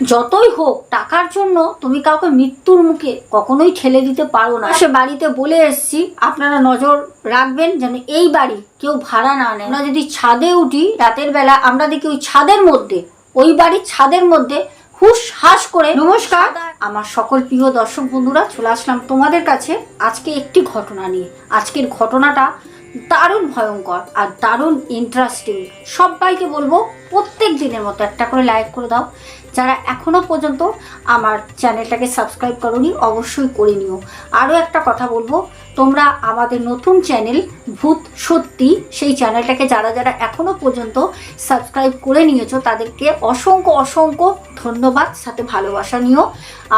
যতই হোক, টাকার জন্য তুমি কাউকে মৃত্যুর মুখে কখনোই ঠেলে দিতে পারো না। সে বাড়িতে বলে এসছি, আপনারা নজর রাখবেন যেন এই বাড়ি কেউ ভাড়া না নেয়। যদি ছাদে উঠি, রাতের বেলা আমরা দেখি ওই ছাদের মধ্যে, ওই বাড়ির ছাদের মধ্যে হুস হাস করে নমস্কার। আমার সকল প্রিয় দর্শক বন্ধুরা, চলে আসলাম তোমাদের কাছে আজকে একটি ঘটনা নিয়ে। আজকের ঘটনাটা দারুণ ভয়ঙ্কর আর দারুণ ইন্টারেস্টিং সবাইকে বলব, প্রত্যেক দিনের মতো একটা করে লাইক করে দাও। যারা এখনও পর্যন্ত আমার চ্যানেলটাকে সাবস্ক্রাইব করনি, অবশ্যই করে নিও। আরও একটা কথা বলব, তোমরা আমাদের নতুন চ্যানেল ভূত সত্যি, সেই চ্যানেলটাকে যারা যারা এখনও পর্যন্ত সাবস্ক্রাইব করে নিয়েছো, তাদেরকে অসংখ্য অসংখ্য ধন্যবাদ, সাথে ভালোবাসা নিও।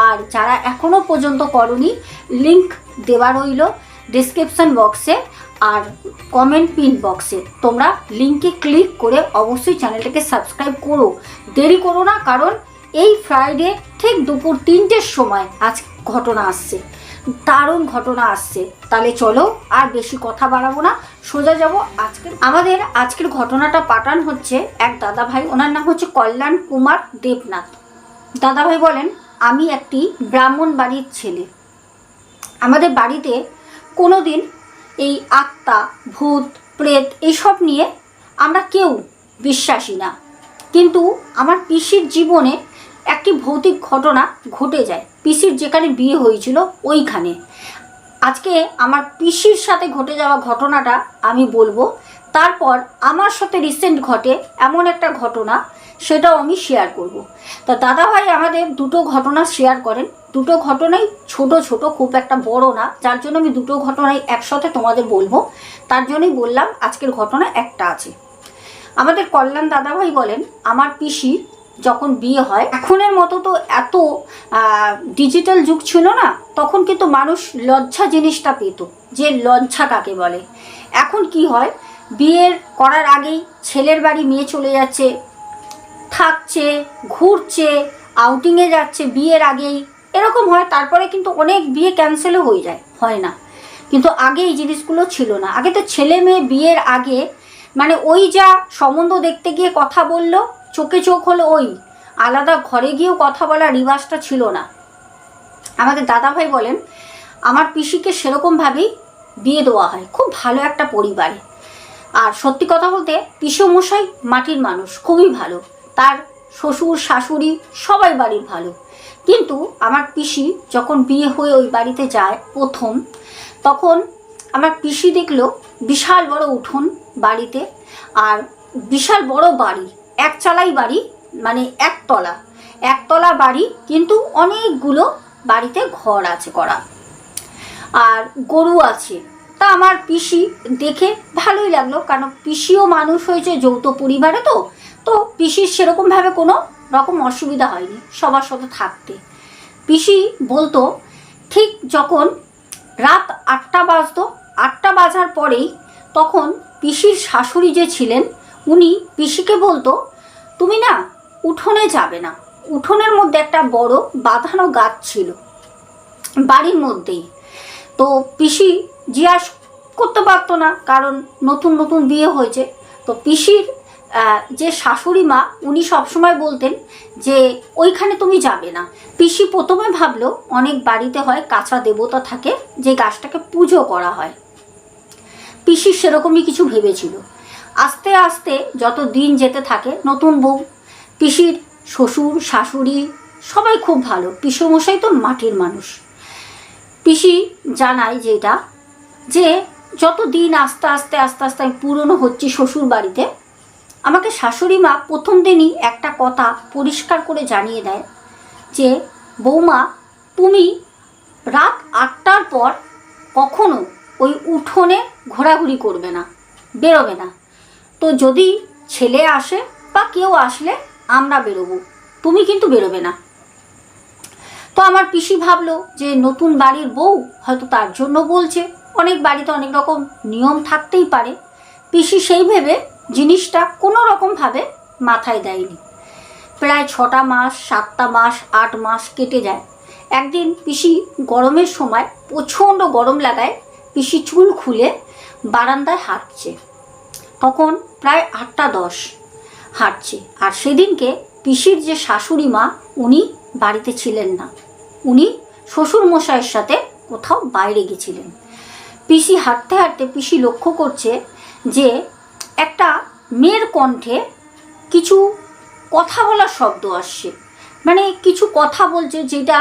আর যারা এখনও পর্যন্ত করনি লিংক দেওয়া রইল ডিসক্রিপশন বক্সে আর কমেন্ট পিন বক্সে তোমরা লিঙ্কে ক্লিক করে অবশ্যই চ্যানেলটাকে সাবস্ক্রাইব করো। দেরি করো না, কারণ এই ফ্রাইডে ঠিক দুপুর তিনটের সময় আজ ঘটনা আসছে। দারুণ ঘটনা আসছে। তাহলে চলো আর বেশি কথা বাড়াবো না, সোজা যাব আজকের। আমাদের আজকের ঘটনাটা পাঠান হচ্ছে এক দাদা ভাই ওনার নাম হচ্ছে কল্যাণ কুমার দেবনাথ। দাদা ভাই বলেন, আমি একটি ব্রাহ্মণ বাড়ির ছেলে। আমাদের বাড়িতে কোনো দিন এই আত্মা, ভূত, প্রেত এইসব নিয়ে আমরা কেউ বিশ্বাসী না। কিন্তু আমার পিসির জীবনে একটি ভৌতিক ঘটনা ঘটে যায়। পিসির যেখানে বিয়ে হয়েছিল ওইখানে। আজকে আমার পিসির সাথে ঘটে যাওয়া ঘটনাটা আমি বলব। তারপর আমার সাথে রিসেন্ট ঘটে এমন একটা ঘটনা সেটাও আমি শেয়ার করব। তা দাদাভাই আমাদের দুটো ঘটনা শেয়ার করেন। দুটো ঘটনাই ছোট ছোট, খুব একটা বড় না। যার জন্য আমি দুটো ঘটনাই একসাথে তোমাদের বলব। তার জন্যই বললাম আজকের ঘটনা একটা আছে। আমাদের কল্যাণ দাদাভাই বলেন, আমার পিসি যখন বিয়ে হয়, এখনের মতো তো এত ডিজিটাল যুগ ছিল না, তখন কিন্তু মানুষ লজ্জা জিনিসটা পেত, যে লজ্জা কাকে বলে। এখন কি হয়? বিয়ের করার আগেই ছেলের বাড়ি মেয়ে চলে যাচ্ছে থাকছে, ঘুরছে আউটিংয়ে যাচ্ছে বিয়ের আগেই। এরকম হয়, তারপরে কিন্তু অনেক বিয়ে ক্যান্সেলও হয়ে যায়, হয় না। কিন্তু আগে এই জিনিসগুলো ছিল না। আগে তো ছেলে মেয়ে বিয়ের আগে মানে ওই যা সম্বন্ধ দেখতে গিয়ে কথা বলল, চোখে চোখ হলো ওই। আলাদা ঘরে গিয়েও কথা বলার রিবাজটা ছিল না। আমাদের দাদাভাই বলেন, আমার পিসিকে সেরকমভাবেই বিয়ে দেওয়া হয়। খুব ভালো একটা পরিবারে। আর সত্যি কথা বলতে, পিসমশাই মাটির মানুষ, খুবই ভালো। তার শ্বশুর, শাশুড়ি সবাই বাড়ির ভালো। কিন্তু আমার পিসি যখন বিয়ে হয়ে ওই বাড়িতে যায় প্রথম, তখন আমার পিসি দেখল বিশাল বড় উঠোন বাড়িতে আর বিশাল বড় বাড়ি একচালাই বাড়ি মানে একতলা একতলা বাড়ি কিন্তু অনেকগুলো বাড়িতে ঘর আছে করা। আর গরু আছে। তা আমার পিসি দেখে ভালোই লাগল, কারণ পিসিও মানুষ হয়েছে যৌথ পরিবারে তো তো পিসির সেরকমভাবে কোনো রকম অসুবিধা হয়নি, সবার সাথে থাকতে। পিসি বলতো, ঠিক যখন রাত আটটা বাজতো, আটটা বাজার পরেই তখন পিসির শাশুড়ি যে ছিলেন, উনি পিসিকে বলতো, তুমি না উঠোনে যাবে না। উঠোনের মধ্যে একটা বড় বাঁধানো গাছ ছিল, বাড়ির মধ্যেই। তো পিসি জিজ্ঞাস করতে পারতো না, কারণ নতুন নতুন বিয়ে হয়েছে। তো পিসির যে শাশুড়ি মা, উনি সবসময় বলতেন যে, ওইখানে তুমি যাবে না। পিসি প্রথমে ভাবলো, অনেক বাড়িতে হয়, কাঁচা দেবতা থাকে, যে গাছটাকে পুজো করা হয়। পিসির সেরকমই কিছু ভেবেছিল। আস্তে আস্তে যত দিন যেতে থাকে, নতুন বউ, পিসির শ্বশুর, শাশুড়ি, সবাই খুব ভালো, পিসমশাই তো মাটির মানুষ। পিসি জানায় যেটা যে যত দিন আস্তে আস্তে আস্তে আস্তে আমি পুরনো হচ্ছি শ্বশুর বাড়িতে আমাকে শাশুড়ি মা প্রথম দিনই একটা কথা পরিষ্কার করে জানিয়ে দেয় যে, বৌমা, তুমি রাত আটটার পর কখনো ওই উঠোনে ঘোরাঘুরি করবে না, বেরোবে না। তো যদি ছেলে আসে বা কেউ আসলে আমরা বেরোবো, তুমি কিন্তু বেরোবে না। তো আমার পিসি ভাবলো যে, নতুন বাড়ির বউ হয়তো তার জন্য বলছে। অনেক বাড়িতে অনেক রকম নিয়ম থাকতেই পারে। পিসি সেই ভেবে জিনিসটা কোনো রকমভাবে মাথায় দেয়নি। প্রায় ছটা মাস, সাতটা মাস, আট মাস কেটে যায়। একদিন পিসি গরমের সময় প্রচণ্ড গরম লাগায়, পিসি চুল খুলে বারান্দায় হাঁটছে। তখন প্রায় আটটা দশ হাঁটছে। আর সেদিনকে পিসির যে শাশুড়ি মা, উনি বাড়িতে ছিলেন না। উনি শ্বশুর মশাইয়ের সাথে কোথাও বাইরে গেছিলেন। পিসি হাঁটতে হাঁটতে পিসি লক্ষ্য করছে যে একটা মেয়ের কণ্ঠে কিছু কথা বলার শব্দ আসছে। মানে কিছু কথা বলছে যেটা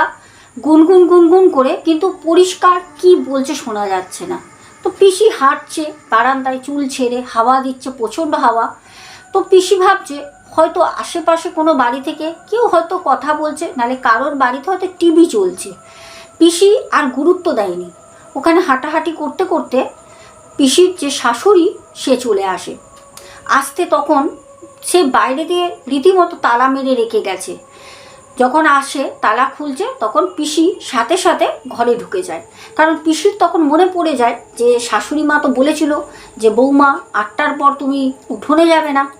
গুনগুন গুনগুন করে, কিন্তু পরিষ্কার কি বলছে শোনা যাচ্ছে না। তো পিসি হাঁটছে, বারান্দায় চুল ছেড়ে, হাওয়া দিচ্ছে, প্রচণ্ড হাওয়া। তো পিসি ভাবছে, হয়তো আশেপাশে কোনো বাড়ি থেকে কেউ হয়তো কথা বলছে, নালে কারোর বাড়িতে হয়তো টিভি চলছে। পিসি আর গুরুত্ব দেয়নি। ওখানে হাঁটাহাঁটি করতে করতে পিসির যে শাশুড়ি, সে চলে আসে। আসতে তখন সে বাইরে দিয়ে রীতিমতো তালা মেরে রেখে গেছে। যখন আসে, তালা খুলছে, তখন পিসি সাথে সাথে ঘরে ঢুকে যায়। কারণ পিসির তখন মনে পড়ে যায় যে, শাশুড়ি মা তো বলেছিল যে, বৌমা, আটটার পর তুমি উঠোনে যাবে না।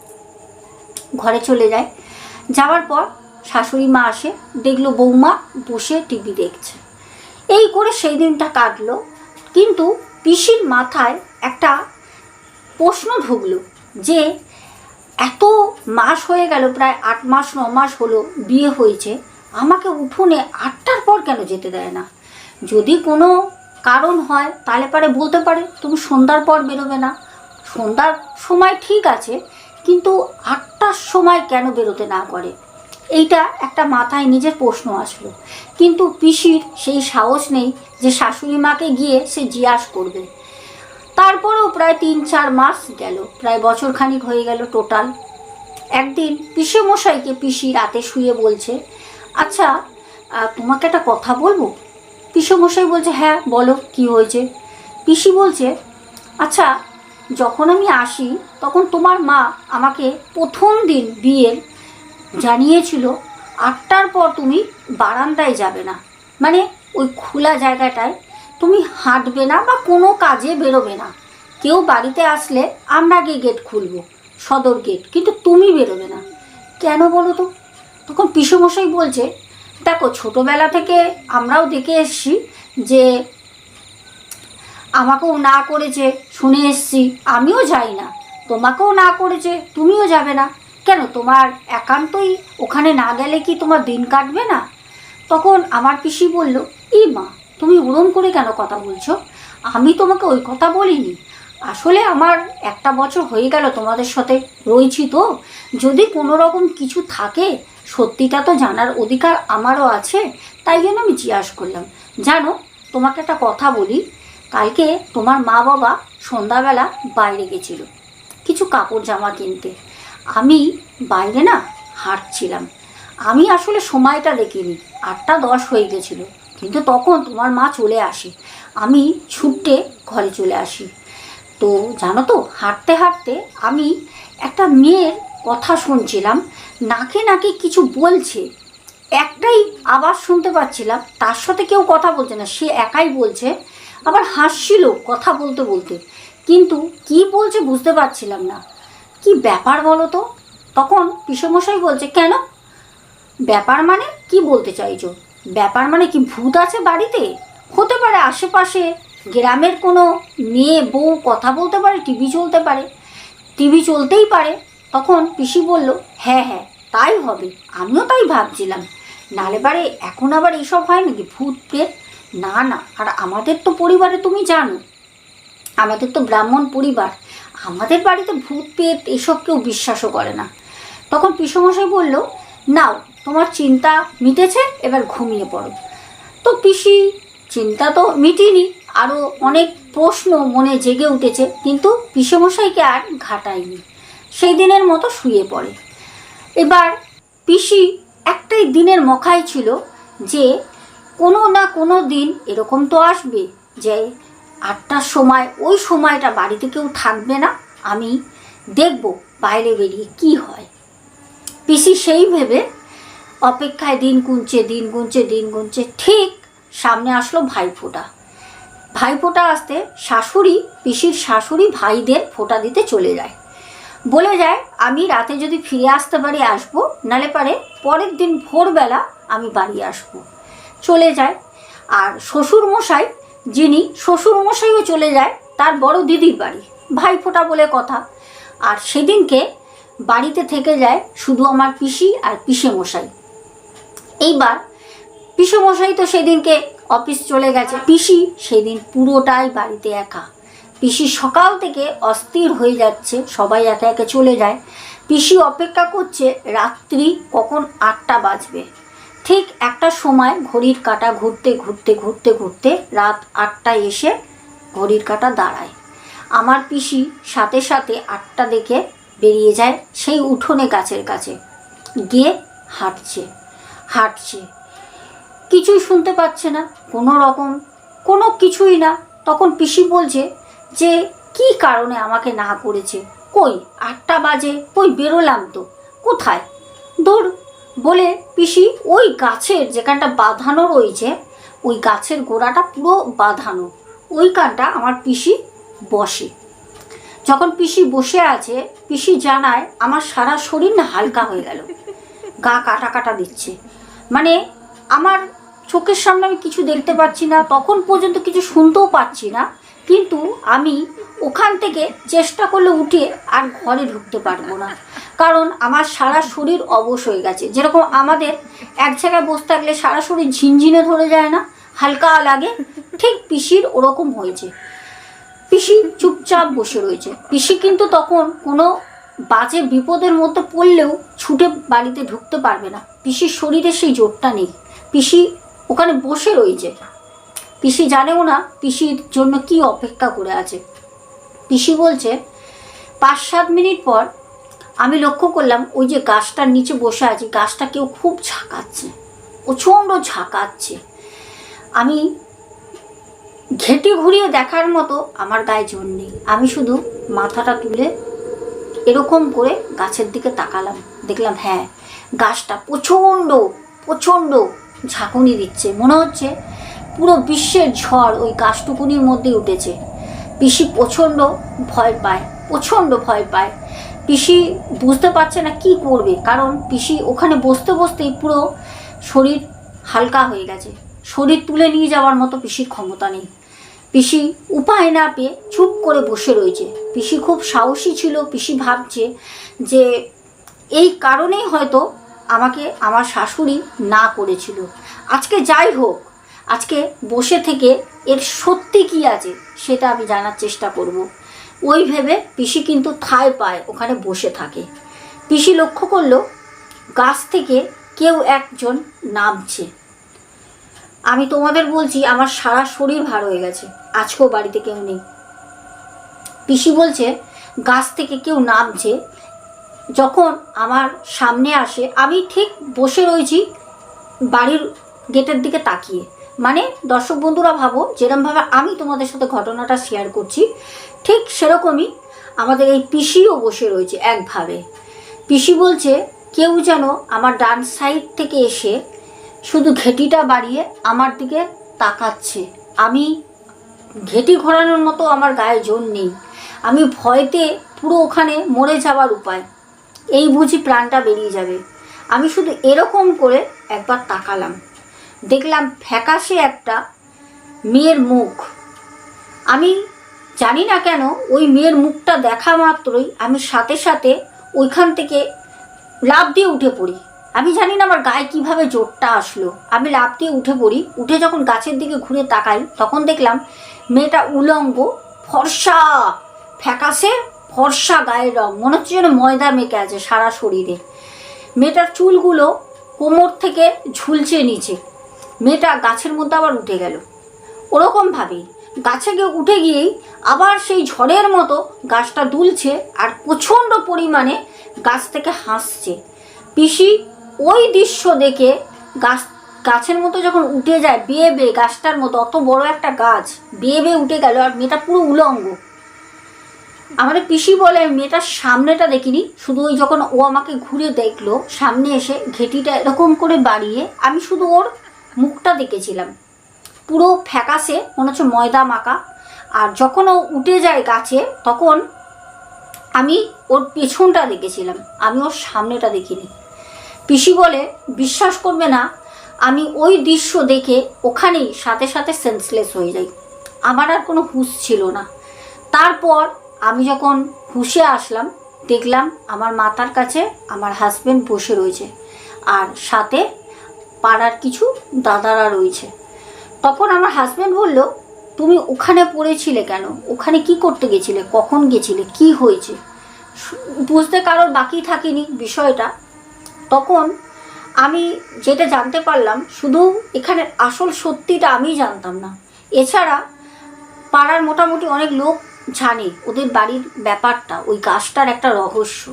ঘরে চলে যায়। যাওয়ার পর শাশুড়ি মা আসে, দেখল বৌমা বসে টিভি দেখছে। এই করে সেই দিনটা কাটলো। কিন্তু পিসির মাথায় একটা প্রশ্ন ঢুকলো। যে এত মাস হয়ে গেল, প্রায় আট মাস, ন মাস হলো বিয়ে হয়েছে, আমাকে উঠোনে আটটার পর কেন যেতে দেয় না? যদি কোনো কারণ হয়, তাহলে পারে বলতে পারে, তুমি সন্ধ্যার পর বেরোবে না। সন্ধ্যার সময় ঠিক আছে, কিন্তু আটটার সময় কেন বেরোতে না করে এইটা একটা মাথায় নিজের প্রশ্ন আসলো। কিন্তু পিসির সেই সাহস নেই যে শাশুড়ি মাকে গিয়ে সে জিজ্ঞাস করবে। তারপরেও প্রায় তিন চার মাস গেল, প্রায় বছর খানিক হয়ে গেল টোটাল। একদিন পিসে মশাইকে পিসি রাতে শুয়ে বলছে আচ্ছা তোমাকে একটা কথা বলব? পিসে মশাই বলছে হ্যাঁ বলো, কি হয়েছে? পিসি বলছে আচ্ছা যখন আমি আসি, তখন তোমার মা আমাকে প্রথম দিন বিয়ের জানিয়েছিল, আটটার পর তুমি বারান্দায় যাবে না। মানে ওই খোলা জায়গাটায় তুমি হাঁটবে না বা কোনো কাজে বেরোবে না। কেউ বাড়িতে আসলে আমরা গিয়ে গেট খুলবো, সদর গেট কিন্তু তুমি বেরোবে না। কেন বলো তো? তখন পিসমশাই বলছে, দেখো, ছোটোবেলা থেকে আমরাও দেখে এসছি যে আমাকেও না করেছে, শুনে এসছি। আমিও যাই না, তোমাকেও না করেছে, তুমিও যাবে না। কেন, তোমার একান্তই ওখানে না গেলে কি তোমার দিন কাটবে না? তখন আমার পিসি বলল, ই মা তুমি উড়ন করে কেন কথা বলছো? আমি তোমাকে ওই কথা বলিনি। আসলে আমার একটা বছর হয়ে গেল তোমাদের সাথে রয়েছি তো। যদি কোনো রকম কিছু থাকে, সত্যিটা তো জানার অধিকার আমারও আছে, তাই জন্য আমি জিজ্ঞাসা করলাম। জানো, তোমাকে একটা কথা বলি, কালকে তোমার মা বাবা সন্ধ্যাবেলা বাইরে গেছিল, কিছু কাপড় জামা কিনতে। আমি বাইরে না হাঁটছিলাম। আমি আসলে সময়টা দেখিনি, আটটা দশ হয়ে গেছিল। কিন্তু তখন তোমার মা চলে আসে। আমি ছুটে ঘরে চলে আসি। তো জানো তো, হাঁটতে হাঁটতে আমি একটা মেয়ের কথা শুনছিলাম, নাকে নাকে কিছু বলছে। একটাই আওয়াজ শুনতে পাচ্ছিলাম, তার সাথে কেউ কথা বলছে না, সে একাই বলছে। আবার হাসছিল কথা বলতে বলতে, কিন্তু কি বলছে বুঝতে পারছিলাম না। কি ব্যাপার বলো তো? তখন পিসমশাই বলছে, কেন? ব্যাপার মানে কি বলতে চাইছো? ব্যাপার মানে কি ভূত আছে বাড়িতে? হতে পারে আশেপাশে গ্রামের কোনো মেয়ে, বউ কথা বলতে পারে, টিভি চলতে পারে। টিভি চলতেই পারে। তখন পিসি বলল হ্যাঁ হ্যাঁ তাই হবে। আমিও তাই ভাবছিলাম। নালে পারে এখন আবার এসব হয় নাকি ভূত প্রেত না না, আর আমাদের তো পরিবারে তুমি জানো। আমাদের তো ব্রাহ্মণ পরিবার। আমাদের বাড়িতে ভূত পেত এসব কেউ বিশ্বাসও করে না। তখন পিসমশাই বলল, নাও তোমার চিন্তা মিটেছে, এবার ঘুমিয়ে পড়ো। তো পিসি, চিন্তা তো মিটিনি আরও অনেক প্রশ্ন মনে জেগে উঠেছে, কিন্তু পিসমশাইকে আর ঘাটায়নি। সেই দিনের মতো শুয়ে পড়ে। এবার পিসি একটাই দিনের মখাই ছিল যে, কোনো না কোনো দিন এরকম তো আসবে যে, আটটার সময়, ওই সময়টা বাড়িতে কেউ থাকবে না, আমি দেখব বাইরে বেরিয়ে কি হয়। পিসি সেই ভেবে অপেক্ষায় দিন গুনছে দিন গুনছে দিন গুনছে। ঠিক সামনে আসলো ভাইফোঁটা। ভাইফোঁটা আসতে শাশুড়ি, পিসির শাশুড়ি ভাইদের ফোঁটা দিতে চলে যায়। বলে যায়, আমি রাতে যদি ফিরে আসতে পারি আসব, নালে পারে পরের দিন ভোরবেলা আমি বাড়ি আসব। চলে যায়। আর শ্বশুর মশাই যিনি শ্বশুর মশাইও চলে যায়, তার বড় দিদির বাড়ি। ভাইফোঁটা বলে কথা। আর সেদিনকে বাড়িতে থেকে যায় শুধু আমার পিসি আর পিসে মশাই এইবার পিসে মশাই তো সেদিনকে অফিস চলে গেছে। পিসি সেদিন পুরোটাই বাড়িতে একা। পিসি সকাল থেকে অস্থির হয়ে যাচ্ছে, সবাই একে একে চলে যায়। পিসি অপেক্ষা করছে রাত্রি কখন আটটা বাজবে। ঠিক একটা সময় ঘড়ির কাটা ঘুরতে ঘুরতে ঘুরতে ঘুরতে রাত আটটায় এসে ঘড়ির কাটা দাঁড়ায়। আমার পিসি সাথে সাথে আটটা দেখে বেরিয়ে যায় সেই উঠোনে গাছের কাছে। গিয়ে হাঁটছে। হাঁটছে। কিছুই শুনতে পাচ্ছে না, কোনো রকম, কোনো কিছুই না। তখন পিসি বলছে যে, কি কারণে আমাকে না করেছে? কই, আটটা বাজে, কই বেরোলাম তো, কোথায়? দূর বলে পিসি ওই গাছের যেখানটা বাঁধানো রয়েছে, ওই গাছের গোড়াটা পুরো বাঁধানো। ওইখানটা আমার পিসি বসে। যখন পিসি বসে আছে, পিসি জানায় আমার সারা শরীর না হালকা হয়ে গেল। গা কাটা কাটা দিচ্ছে। মানে আমার চোখের সামনে আমি কিছু দেখতে পাচ্ছি না, তখন পর্যন্ত কিছু শুনতেও পাচ্ছি না, কিন্তু আমি ওখান থেকে চেষ্টা করলে উঠে আর ঘরে ঢুকতে পারব না। কারণ আমার সারা শরীর অবশ হয়ে গেছে। যেরকম আমাদের এক জায়গায় বসে থাকলে সারা শরীর ঝিনঝিনে ধরে যায় না, হালকা লাগে, ঠিক পিসির ওরকম হয়েছে। পিসি চুপচাপ বসে রয়েছে। পিসি কিন্তু তখন কোনো বাজে বিপদের মধ্যে পড়লেও ছুটে বাড়িতে ঢুকতে পারবে না। পিসির শরীরে সেই জোরটা নেই। পিসি ওখানে বসে রয়েছে। পিসি জানেও না পিসির জন্য কি অপেক্ষা করে আছে। পিসি বলছে পাঁচ সাত মিনিট পর আমি লক্ষ্য করলাম ওই যে গাছটার নিচে বসে আছি, গাছটা কেউ খুব ঝাঁকাচ্ছে, প্রচণ্ড ঝাঁকাচ্ছে। আমি ঘেটে ঘুরিয়ে দেখার মতো আমার গায়ে জোর নেই। আমি শুধু মাথাটা তুলে এরকম করে গাছের দিকে তাকালাম। দেখলাম হ্যাঁ গাছটা প্রচণ্ড প্রচণ্ড ঝাঁকুনি দিচ্ছে। মনে হচ্ছে পুরো বিশ্বের ঝড় ওই গাছটুকুনির মধ্যে উঠেছে। পিসি প্রচণ্ড ভয় পায়, প্রচণ্ড ভয় পায়। পিসি বুঝতে পারছে না কি করবে, কারণ পিসি ওখানে বসতে বসতেই পুরো শরীর হালকা হয়ে গেছে। শরীর তুলে নিয়ে যাওয়ার মতো পিসির ক্ষমতা নেই। পিসি উপায় না পেয়ে চুপ করে বসে রয়েছে। পিসি খুব সাহসী ছিল, পিসি ভাবছে যে এই কারণেই হয়তো আমাকে আমার শাশুড়ি না করেছিল। আজকে যাই হোক, আজকে বসে থেকে এর সত্যি কি আছে সেটা আমি জানার চেষ্টা করব। ওই ভেবে পিসি কিন্তু ঠায় পায় ওখানে বসে থাকে। পিসি লক্ষ্য করল, গাছ থেকে কেউ একজন নামছে। আমি তোমাদের বলছি, আমার সারা শরীর ভার হয়ে গেছে। আজকেও বাড়িতে কেউ নেই। পিসি বলছে, গাছ থেকে কেউ নামছে। যখন আমার সামনে আসে, আমি ঠিক বসে রয়েছি বাড়ির গেটের দিকে তাকিয়ে। মানে দর্শক বন্ধুরা ভাবো, যেরমভাবে আমি তোমাদের সাথে ঘটনাটা শেয়ার করছি, ঠিক সেরকমই আমাদের এই পিসিও বসে রয়েছে একভাবে। পিসি বলছে, কেউ যেন আমার ডান সাইড থেকে এসে শুধু ঘেটিটা বাড়িয়ে আমার দিকে তাকাচ্ছে। আমি ঘেটি ঘোরানোর মতো আমার গায়ে জোর নেই। আমি ভয়তে পুরো ওখানে মরে যাওয়ার উপায়। এই বুঝি প্রাণটা বেরিয়ে যাবে। আমি শুধু এরকম করে একবার তাকালাম। দেখলাম ফ্যাকাশে একটা মেয়ের মুখ। আমি জানি না কেন ওই মেয়ের মুখটা দেখা মাত্রই আমি সাথে সাথে ওইখান থেকে লাফ দিয়ে উঠে পড়ি। আমি জানি না আমার গায়ে কীভাবে জোরটা আসলো। আমি লাফ দিয়ে উঠে পড়ি। উঠে যখন গাছের দিকে ঘুরে তাকাই, তখন দেখলাম মেয়েটা উলঙ্গ, ফর্সা, ফ্যাকাশে, ফর্সা গায়ের রং। মনে হচ্ছে যেন ময়দা মেখে আছে সারা শরীরে। মেয়েটার চুলগুলো কোমর থেকে ঝুলছে নিচে। মেয়েটা গাছের মধ্যে আবার উঠে গেল। ওরকমভাবেই গাছে গিয়ে উঠে গিয়েই আবার সেই ঝড়ের মতো গাছটা দুলছে আর প্রচণ্ড পরিমাণে গাছ থেকে হাসছে। পিসি ওই দৃশ্য দেখে গাছ, গাছের মতো যখন উঠে যায়, বেয়ে বেয়ে, গাছটার মতো, অত বড় একটা গাছ, বেয়ে বেয়ে উঠে গেল আর মেয়েটা পুরো উলঙ্গ। আমাদের পিসি বলে মেয়েটার সামনেটা দেখিনি, শুধু ওই যখন ও আমাকে ঘুরে দেখল, সামনে এসে ঘেটিটা এরকম করে বাড়িয়ে, আমি শুধু ওর মুখটা দেখেছিলাম। পুরো ফ্যাকাসে মনে হচ্ছে ময়দা মাখা। আর যখন ও উঠে যায় গাছে, তখন আমি ওর পেছনটা দেখেছিলাম, আমি ওর সামনেটা দেখিনি। পিসি বলে, বিশ্বাস করবে না, আমি ওই দৃশ্য দেখে ওখানেই সাথে সাথে সেন্সলেস হয়ে যাই। আমার আর কোনো হুঁশ ছিল না। তারপর আমি যখন হুঁশে আসলাম, দেখলাম আমার মাতার কাছে আমার হাজব্যান্ড বসে রয়েছে আর সাথে পাড়ার কিছু দাদারা রয়েছে। তখন আমার হাজব্যান্ড বলল, তুমি ওখানে পড়েছিলে কেন? ওখানে কি করতে গেছিলে? কখন গেছিলে? কি হয়েছে? বুঝতে কারোর বাকি থাকেনি বিষয়টা। তখন আমি যেটা জানতে পারলাম, শুধু এখানে আসল সত্যিটা আমি জানতাম না। এছাড়া পাড়ার মোটামুটি অনেক লোক জানে ওদের বাড়ির ব্যাপারটা, ওই গাছটার একটা রহস্য।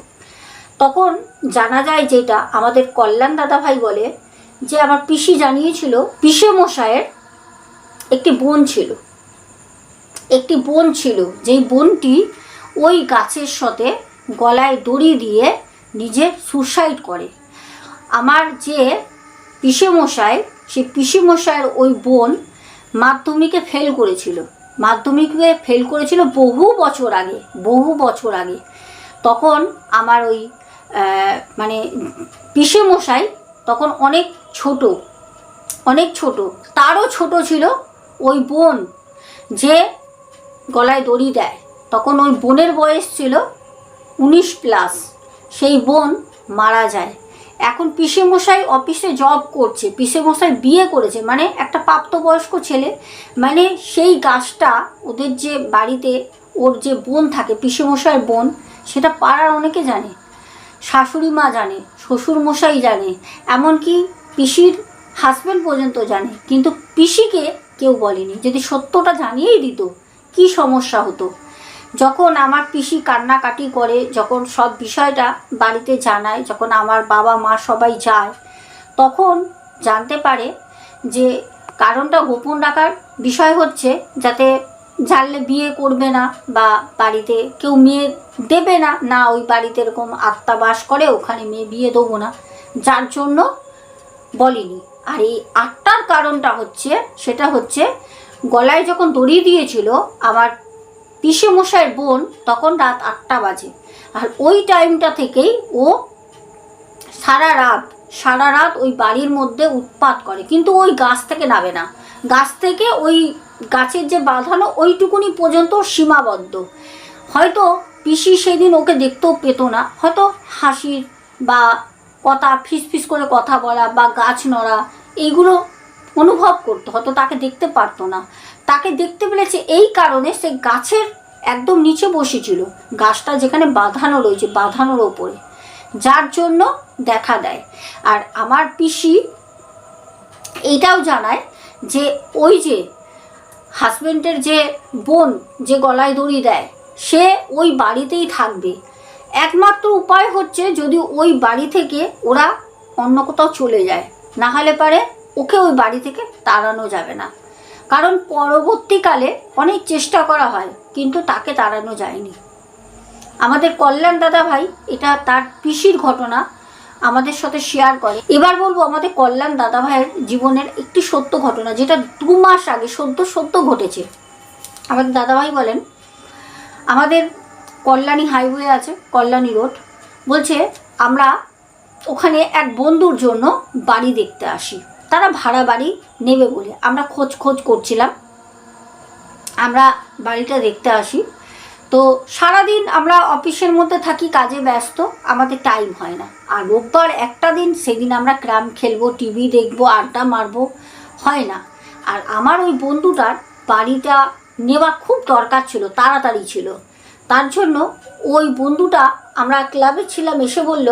তখন জানা যায় যেটা, আমাদের কল্যাণ দাদাভাই বলে যে, আমার পিসি জানিয়েছিল পিসে মশায়ের একটি বোন ছিল। একটি বোন ছিল, যেই বোনটি ওই গাছের সাথে গলায় দড়ি দিয়ে নিজে সুসাইড করে। আমার যে পিসে মশাই সে পিসে মশাইয়ের ওই বোন মাধ্যমিকে ফেল করেছিল। মাধ্যমিকে ফেল করেছিল বহু বছর আগে, বহু বছর আগে। তখন আমার ওই মানে পিসে মশাই তখন অনেক ছোট অনেক ছোট, তারও ছোট ছিল ওই বোন যে গলায় দড়ি দেয়। তখন ওই বোনের বয়স ছিল উনিশ প্লাস সেই বোন মারা যায়। এখন মশাই অফিসে জব করছে মশাই বিয়ে করেছে মানে একটা প্রাপ্তবয়স্ক ছেলে মানে সেই গাছটা ওদের যে বাড়িতে ওর যে বোন থাকে মশাইয়ের বোন, সেটা পাড়ার অনেকে জানে, শাশুড়ি মা জানে, শ্বশুর মশাই জানে, এমনকি পিসির হাজব্যান্ড পর্যন্ত জানে, কিন্তু পিসিকে কেউ বলেনি। যদি সত্যটা জানিয়েই দিত, কি সমস্যা হতো? যখন আমার পিসি কান্নাকাটি করে, যখন সব বিষয়টা বাড়িতে জানায়, যখন আমার বাবা মা সবাই যায়, তখন জানতে পারে যে কারণটা গোপন রাখার বিষয় হচ্ছে যাতে জানলে বিয়ে করবে না বা বাড়িতে কেউ মেয়ে দেবে না না ওই বাড়িতে এরকম আত্মা বাস করে, ওখানে মেয়ে বিয়ে দেবো না। যার জন্য বলিনি। আর এই আটটার কারণটা হচ্ছে, সেটা হচ্ছে গলায় যখন দড়ি দিয়েছিল, আমার পিসে মশাইয়ের বোন তখন রাত আটটা বাজে। আর ওই টাইমটা থেকেই ও সারা রাত সারা রাত ওই বাড়ির মধ্যে উৎপাত করে। কিন্তু ওই গাছ থেকে নামে না। গাছ থেকে ওই গাছের যে বাঁধানো ওইটুকুনি পর্যন্ত সীমাবদ্ধ। হয়তো পিসি সেদিন ওকে দেখতেও পেতো না। হয়তো হাসির বা কথা ফিস ফিস করে কথা বলা বা গাছ নড়া, এইগুলো অনুভব করতো। হয়তো তাকে দেখতে পারতো না। তাকে দেখতে পেলেছে এই কারণে সে গাছের একদম নিচে বসেছিল। গাছটা যেখানে বাঁধানো রয়েছে, বাঁধানোর ওপরে। যার জন্য দেখা দেয়। আর আমার পিসি এইটাও জানায় যে ওই যে হাজবেন্ডের যে বোন যে গলায় দড়ি দেয়, সে ওই বাড়িতেই থাকবে। একমাত্র উপায় হচ্ছে যদি ওই বাড়ি থেকে ওরা অন্য কোথাও চলে যায়। না হলে পারে ওকে ওই বাড়ি থেকে তাড়ানো যাবে না। কারণ পরবর্তীকালে অনেক চেষ্টা করা হয়, কিন্তু তাকে তাড়ানো যায়নি। আমাদের কল্যাণ দাদা ভাই, এটা তার পিসির ঘটনা, আমাদের সাথে শেয়ার করে। এবার বলব, আমাদের কল্যাণ দাদা ভাইয়ের জীবনের একটি সত্য ঘটনা, যেটা দু মাস আগে সদ্য সত্য ঘটেছে। আমাদের দাদাভাই বলেন, আমাদের কল্যাণী হাইওয়ে আছে, কল্যাণী রোড বলছে, আমরা ওখানে এক বন্ধুর জন্য বাড়ি দেখতে আসি। তারা ভাড়া বাড়ি নেবে বলে। আমরা খোঁজ খোঁজ করছিলাম। আমরা বাড়িটা দেখতে আসি। তো সারাদিন আমরা অফিসের মধ্যে থাকি, কাজে ব্যস্ত। আমাদের টাইম হয় না। আর রোববার একটা দিন, সেদিন আমরা ক্রাম খেলব টিভি দেখব, আড্ডা মারবো, হয় না। আর আমার ওই বন্ধুটার বাড়িটা নেওয়া খুব দরকার ছিল, তাড়াতাড়ি ছিল। তার জন্য ওই বন্ধুটা আমরা ক্লাবে ছিলাম, এসে বলল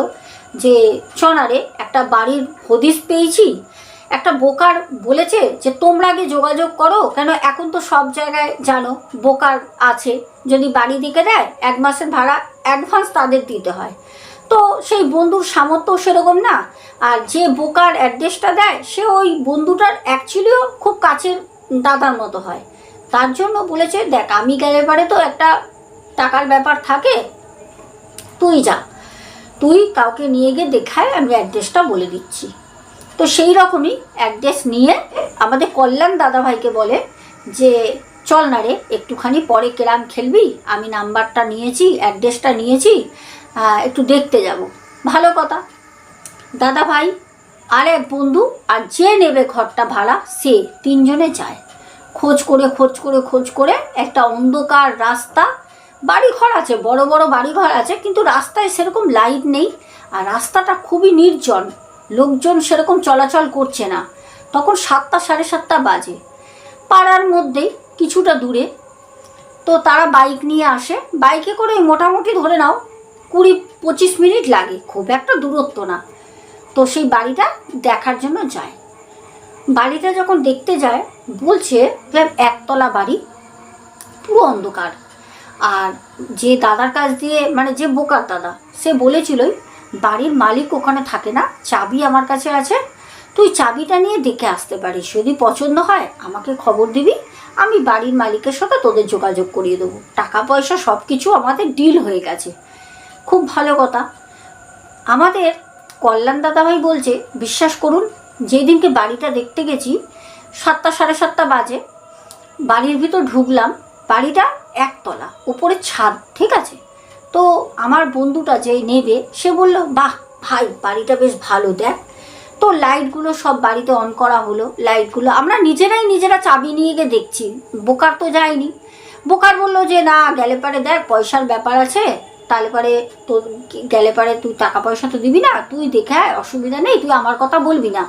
যে চনারে একটা বাড়ির হদিস পেয়েছি। একটা বোকার বলেছে যে, তোমরা আগে যোগাযোগ করো, কেন এখন তো সব জায়গায় জানো, বোকার আছে, যদি বাড়ি দিকে দেয়, এক মাসের ভাড়া অ্যাডভান্স তাদের দিতে হয়। তো সেই বন্ধুর সামর্থ্য সেরকম না। আর যে বোকার অ্যাড্রেসটা দেয়, সে ওই বন্ধুটার অ্যাকচুয়ালিও খুব কাছের দাদার মতো হয়। তার জন্য বলেছে, দেখ, আমি গেলে পারে তো একটা টাকার ব্যাপার থাকে, তুই যা। তুই কাউকে নিয়ে গিয়ে দেখায়, আমি অ্যাড্রেসটা বলে দিচ্ছি। তো সেই রকমই অ্যাড্রেস নিয়ে আমাদের কল্যাণ দাদাভাইকে বলে যে, চল না রে, একটুখানি পরে কেরাম খেলবি? আমি নাম্বারটা নিয়েছি অ্যাড্রেসটা নিয়েছি একটু দেখতে যাব। ভালো কথা। দাদা ভাই, আর এক বন্ধু, আর যে নেবে ঘরটা ভাড়া, সে তিনজনে যায়। খোঁজ করে খোঁজ করে খোঁজ করে একটা অন্ধকার রাস্তা, বাড়িঘর আছে, বড় বড় বাড়িঘর আছে, কিন্তু রাস্তায় সেরকম লাইট নেই। আর রাস্তাটা খুবই নির্জন। লোকজন সেরকম চলাচল করছে না। তখন সাতটা সাড়ে সাতটা বাজে। পাড়ার মধ্যেই কিছুটা দূরে। তো তারা বাইক নিয়ে আসে। বাইকে করে মোটামুটি ধরে নাও কুড়ি পঁচিশ মিনিট লাগে। খুব একটা দূরত্ব না। তো সেই বাড়িটা দেখার জন্য যায়। বাড়িটা যখন দেখতে যায়, বলছে একতলা বাড়ি, পুরো অন্ধকার। আর যে দাদার কাছ দিয়ে মানে যে বোকার দাদা, সে বলেছিলই বাড়ির মালিক ওখানে থাকে না, চাবি আমার কাছে আছে। তুই চাবিটা নিয়ে দেখে আসতে পারিস, যদি পছন্দ হয় আমাকে খবর দিবি, আমি বাড়ির মালিকের সাথে তোদের যোগাযোগ করিয়ে দেবো। টাকা পয়সা সব কিছু আমাদের ডিল হয়ে গেছে। খুব ভালো কথা। আমাদের কল্যাণ দাদাভাই বলছে, বিশ্বাস করুন যেদিনকে বাড়িটা দেখতে গেছি, সাতটা সাড়ে সাতটা বাজে, বাড়ির ভিতর ঢুকলাম, বাড়িটা একতলা, উপরে ছাদ, ঠিক আছে? তো আমার বন্ধুটা যে নেবে সে বলল বাহ ভাই বাড়িটা বেশ ভালো দেখ। তো লাইটগুলো সব বাড়িতে অন করা হলো। লাইটগুলো আমরা নিজেরাই নিজেরা চাবি নিয়ে গিয়ে দেখছি। বোকার তো যায়নি। বোকার বলল যে না গেলে পারে দেখ পয়সার ব্যাপার আছে। তাহলে পরে তো গেলে পারে তুই টাকা পয়সা তো দিবি না। তুই দেখে আয়, অসুবিধা নেই তুই আমার কথা বলবি না।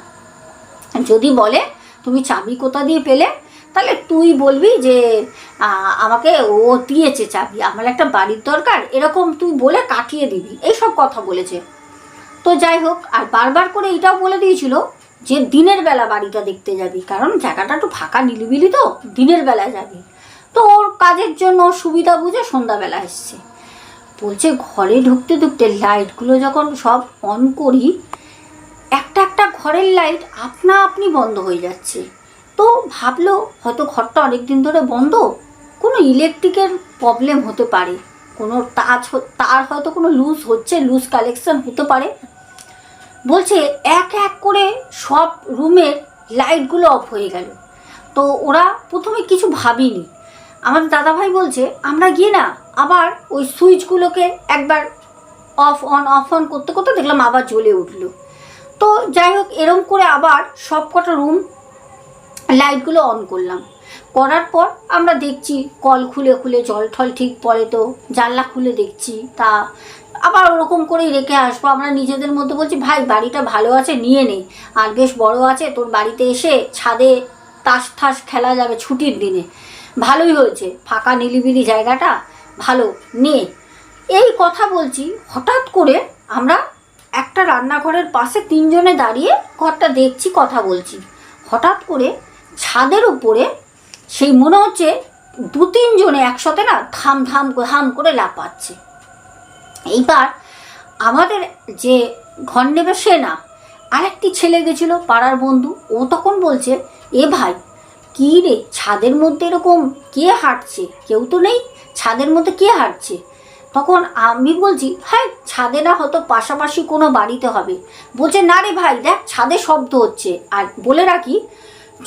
যদি বলে তুমি চাবি কোথা দিয়ে পেলে? তাহলে তুই বলবি যে আমাকে ও দিয়েছে চাবি, আমার একটা বাড়ির দরকার, এরকম তুই বলে কাটিয়ে দিবি, এইসব কথা বলেছে। তো যাই হোক, আর বারবার করে এটাও বলে দিয়েছিল যে দিনের বেলা বাড়িটা দেখতে যাবি, কারণ জায়গাটা একটু ফাঁকা নিলিবিলি তো, দিনের বেলা যাবি। তো ওর কাজের জন্য সুবিধা বুঝে সন্ধ্যাবেলা এসছে। বলছে ঘরে ঢুকতে ঢুকতে লাইটগুলো যখন সব অন করি, একটা একটা ঘরের লাইট আপনা আপনি বন্ধ হয়ে যাচ্ছে। তো ভাবলো, হয়তো ঘরটা অনেক দিন ধরে বন্ধ। কোনো ইলেকট্রিকের প্রবলেম হতে পারে। কোনো টাচ তার হয়তো কোনো লুজ হচ্ছে লুজ কালেকশন হতে পারে। বলছে, এক এক করে সব রুমের লাইটগুলো অফ হয়ে গেল। তো ওরা প্রথমে কিছু ভাবিনি। আমার দাদাভাই বলছে, আমরা গিয়ে না আবার ওই সুইচগুলোকে একবার অফ অন অফ অন করতে করতে দেখলাম আবার জ্বলে উঠল। তো যাই হোক, এরম করে আবার সব কটা রুম লাইটগুলো অন করলাম। করার পর আমরা দেখছি কল খুলে খুলে জল ঠল ঠিক পড়ে তো, জানলা খুলে দেখছি, তা আবার ওরকম করেই রেখে আসব। আমরা নিজেদের মধ্যে বলছি, ভাই, বাড়িটা ভালো আছে, নিয়ে নে। আর বেশ বড় আছে, তোর বাড়িতে এসে ছাদে তাস ঠাস খেলা যাবে ছুটির দিনে। ভালোই হয়েছে, ফাঁকা নিলিবিলি জায়গাটা, ভালো, নে। এই কথা বলছি, হঠাৎ করে আমরা একটা রান্নাঘরের পাশে তিনজনে দাঁড়িয়ে ঘরটা দেখছি, কথা বলছি। হঠাৎ করে ছাদের উপরে সেই মনে হচ্ছে দু তিনজনে একসাথে না ধাম করে, হাম করে লাপাচ্ছে এইবার আমাদের যে ঘর নেবে সে না, আরেকটি ছেলে গেছিল পাড়ার বন্ধু, ও তখন বলছে, এ ভাই, কী রে, ছাদের মধ্যে এরকম কে হাঁটছে? কেউ তো নেই, ছাদের মধ্যে কে হাঁটছে? তখন আমি বলছি হ্যাঁ ছাদে না হয়তো পাশাপাশি কোনো বাড়িতে হবে। বলছে, না রে ভাই, দেখ, ছাদে শব্দ হচ্ছে। আর বলে রাখি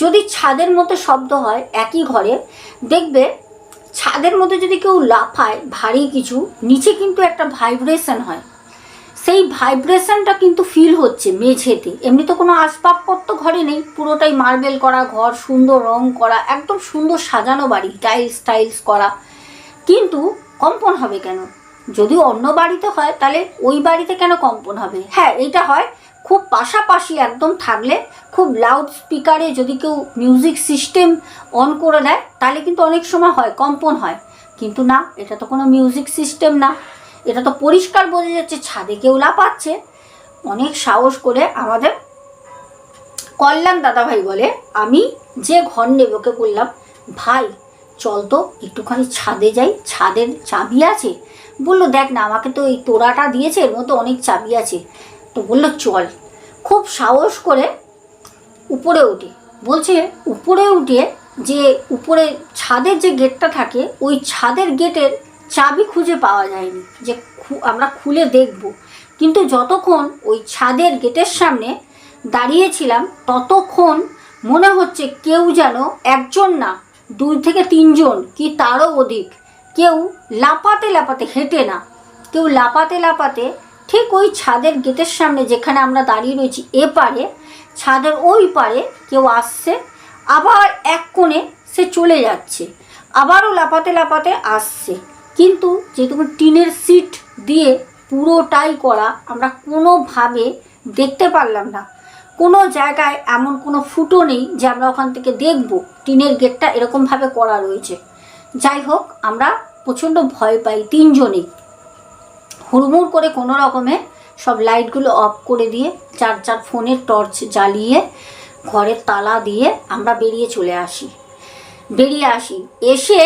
যদি ছাদের মধ্যে শব্দ হয় একই ঘরে, দেখবে ছাদের মধ্যে যদি কেউ লাফায় ভারী কিছু, নিচে কিন্তু একটা ভাইব্রেশন হয়। সেই ভাইব্রেশনটা কিন্তু ফিল হচ্ছে মেঝেতে। এমনি তো কোনো আসবাবপত্র ঘরে নেই, পুরোটাই মার্বেল করা ঘর, সুন্দর রং করা, একদম সুন্দর সাজানো বাড়ি টাইলস টাইলস করা। কিন্তু কম্পন হবে কেন? যদি অন্য বাড়িতে হয়, তাহলে ওই বাড়িতে কেন কম্পন হবে? হ্যাঁ এইটা হয় খুব পাশাপাশি একদম থাকলে খুব লাউড স্পিকারে যদি কেউ মিউজিক সিস্টেম অন করে দেয় তাহলে কিন্তু অনেক সময় হয়, কম্পন হয়। কিন্তু না, এটা তো কোনো মিউজিক সিস্টেম না। এটা তো পরিষ্কার বোঝা যাচ্ছে, ছাদে কেউ লাপাচ্ছে অনেক সাহস করে আমাদের কল্যাণ দাদাভাই বলে, আমি যে ঘর নেবে ওকে বললাম, ভাই, চল তো একটুখানি ছাদে যাই, ছাদের চাবি আছে। বলল, দেখ না, আমাকে তো এই তোড়াটা দিয়েছে, এর মধ্যে অনেক চাবি আছে। তো বলল চল। খুব সাহস করে উপরে উঠে। বলছে, উপরে উঠে যে উপরে ছাদের যে গেটটা থাকে, ওই ছাদের গেটের চাবি খুঁজে পাওয়া যায়নি। যে আমরা খুলে দেখব। কিন্তু যতক্ষণ ওই ছাদের গেটের সামনে দাঁড়িয়েছিলাম, ততক্ষণ মনে হচ্ছে কেউ যেন একজন না, দুই থেকে তিনজন, কি তারও অধিক। কেউ লাপাতে লাপাতে হেঁটে না। কেউ লাপাতে লাপাতে ঠিক ওই ছাদের গেটের সামনে যেখানে আমরা দাঁড়িয়ে রয়েছি এপারে ছাদের ওই পারে কেউ আসছে, আবার এক কোণে সে চলে যাচ্ছে, আবারও লাপাতে লাপাতে আসছে। কিন্তু যেহেতু টিনের সিট দিয়ে পুরোটাই করা, আমরা কোনোভাবে দেখতে পারলাম না। কোনো জায়গায় এমন কোনো ফুটো নেই যে আমরা ওখান থেকে দেখব টিনের গেটটা এরকমভাবে করা রয়েছে। যাই হোক, আমরা প্রচণ্ড ভয় পাই তিনজনেই। হুড়মুড় করে কোনো রকমে সব লাইটগুলো অফ করে দিয়ে চার চার ফোনের টর্চ জ্বালিয়ে, ঘরের তালা দিয়ে আমরা বেরিয়ে চলে আসি। বেরিয়ে আসি। এসে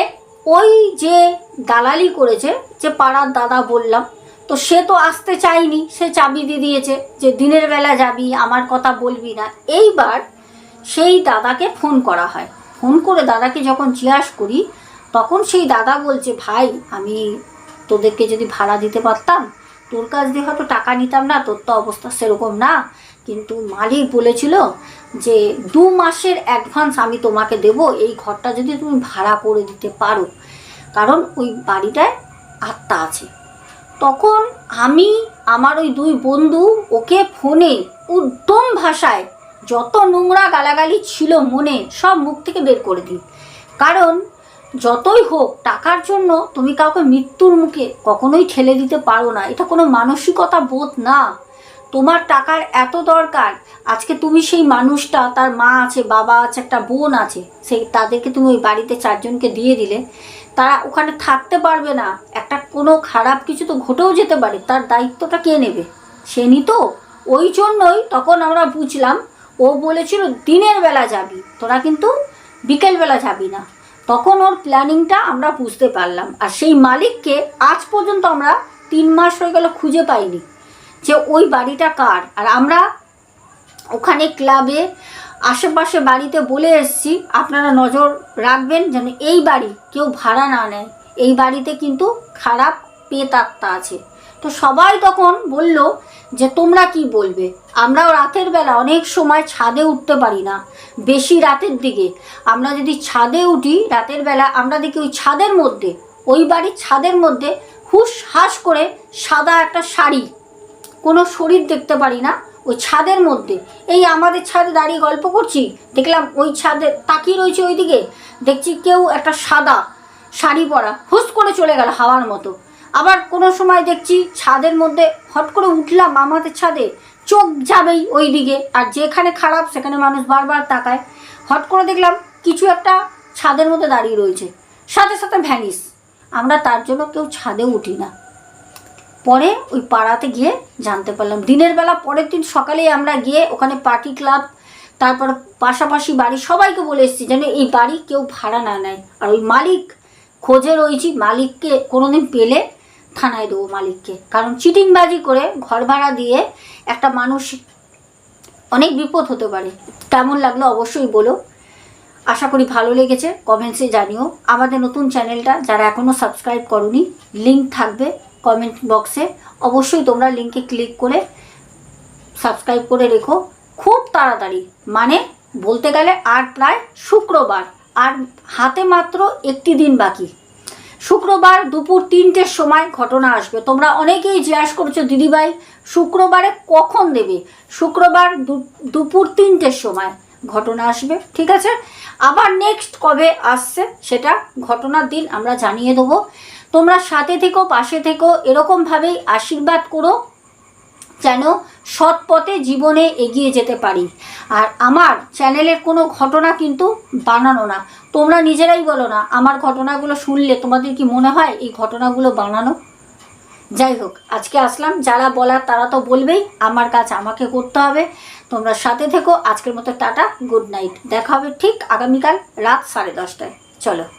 ওই যে দালালি করেছে, যে পাড়ার দাদা বললাম, তো সে তো আসতে চায়নি। সে চাবি দিয়ে দিয়েছে যে দিনের বেলা যাবি, আমার কথা বলবি না। এইবার সেই দাদাকে ফোন করা হয়। ফোন করে দাদাকে যখন জিজ্ঞাসা করি, তখন সেই দাদা বলছে, ভাই, আমি তোদেরকে যদি ভাড়া দিতে পারতাম, তোর কাছ দিয়ে হয়তো টাকা নিতাম না, তোর তো অবস্থা সেরকম না। কিন্তু মালিক বলেছিল যে, দু মাসের অ্যাডভান্স আমি তোমাকে দেব, এই ঘরটা যদি তুমি ভাড়া করে দিতে পারো। কারণ ওই বাড়িটায় আত্মা আছে। তখন আমি, আমার ওই দুই বন্ধু ওকে ফোনে, উদ্যম ভাষায় যত নোংরা গালাগালি ছিল মনে, সব মুখ থেকে বের করে দিই। কারণ যতই হোক, টাকার জন্য তুমি কাউকে মৃত্যুর মুখে কখনোই ঠেলে দিতে পারো না। এটা কোনো মানসিকতা বোধ না। তোমার টাকার এত দরকার, আজকে তুমি সেই মানুষটা, তার মা আছে, বাবা আছে, একটা বোন আছে, সেই তাদেরকে তুমি ওই বাড়িতে চারজনকে দিয়ে দিলে, তারা ওখানে থাকতে পারবে না। একটা কোনো খারাপ কিছু তো ঘটেও যেতে পারে, তার দায়িত্বটা কে নেবে? সে নিত ওই জন্যই তখন আমরা বুঝলাম, ও বলেছিল দিনের বেলা যাবি, তোরা কিন্তু বিকেলবেলা যাবি না। তখন ওর প্ল্যানিংটা আমরা বুঝতে পারলাম। আর সেই মালিককে আজ পর্যন্ত আমরা তিন মাস হয়ে গেল খুঁজে পাইনি যে ওই বাড়িটা কার। আর আমরা ওখানে ক্লাবে, আশেপাশে বাড়িতে বলে এসছি, আপনারা নজর রাখবেন যেন এই বাড়ি কেউ ভাড়া না নেয়। এই বাড়িতে কিন্তু খারাপ পেত আত্মা আছে। তো সবাই তখন বলল যে, তোমরা কি বলবে? আমরাও রাতের বেলা অনেক সময় ছাদে উঠতে পারি না, বেশি রাতের দিকে। আমরা যদি ছাদে উঠি রাতের বেলা, আমরা দেখি ওই ছাদের মধ্যে, ওই বাড়ির ছাদের মধ্যে হুস হাস করে সাদা একটা শাড়ি, কোনো শরীর দেখতে পারি না ওই ছাদের মধ্যে। এই আমাদের ছাদে দাঁড়িয়ে গল্প করছি, দেখলাম ওই ছাদে তাকিয়ে রয়েছে ওইদিকে, দেখছি কেউ একটা সাদা শাড়ি পরা হুস করে চলে গেল হাওয়ার মতো। আবার কোনো সময় দেখছি ছাদের মধ্যে হট করে উঠলাম আমাদের ছাদে, চোখ যাবেই ওই দিকে। আর যেখানে খারাপ, সেখানে মানুষ বারবার তাকায়। হট করে দেখলাম কিছু একটা ছাদের মধ্যে দাঁড়িয়ে রয়েছে। সাথে সাথে ভ্যানিস আমরা তার জন্য কেউ ছাদে উঠি না। পরে ওই পাড়াতে গিয়ে জানতে পারলাম, দিনের বেলা পরের দিন সকালেই আমরা গিয়ে ওখানে পার্টি ক্লাব, তারপর পাশাপাশি বাড়ি সবাইকে বলে এসেছি যেন এই বাড়ি কেউ ভাড়া না নেয়। আর ওই মালিক, খোঁজে রয়েছি, মালিককে কোনোদিন পেলে থানায় দেবো মালিককে। কারণ চিটিংবাজি করে ঘর ভাড়া দিয়ে একটা মানুষ অনেক বিপদ হতে পারে। কেমন লাগল অবশ্যই বলো। আশা করি ভালো লেগেছে, কমেন্টসে জানিও। আমাদের নতুন চ্যানেলটা যারা এখনও সাবস্ক্রাইব করনি লিংক থাকবে কমেন্ট বক্সে অবশ্যই তোমরা লিঙ্কে ক্লিক করে সাবস্ক্রাইব করে রেখো। খুব তাড়াতাড়ি। মানে বলতে গেলে আর প্রায় শুক্রবার। আর হাতে মাত্র একটি দিন বাকি। শুক্রবার দুপুর তিনটের সময় ঘটনা আসবে। তোমরা অনেকেই জিজ্ঞাসা করছ, দিদিভাই, শুক্রবারে কখন দেবে? শুক্রবার দুপুর তিনটের সময় ঘটনা আসবে, ঠিক আছে? আবার নেক্সট কবে আসছে সেটা ঘটনার দিন আমরা জানিয়ে দেবো। তোমরা সাথে থেকো, পাশে থেকো, এরকমভাবেই আশীর্বাদ করো। যেন সৎ পথে জীবনে এগিয়ে যেতে পারি। আর আমার চ্যানেলের কোনো ঘটনা কিন্তু বানানো না। তোমরা নিজেরাই বলো না, আমার ঘটনাগুলো শুনলে তোমাদের কি মনে হয় এই ঘটনাগুলো বানানো? যাই হোক, আজকে আসলাম। যারা বলার তারা তো বলবেই, আমার কাজ আমাকে করতে হবে। তোমরা সাথে থেকো। আজকের মতো টাটা, গুড নাইট। দেখা হবে ঠিক আগামীকাল রাত সাড়ে দশটায়। চলো।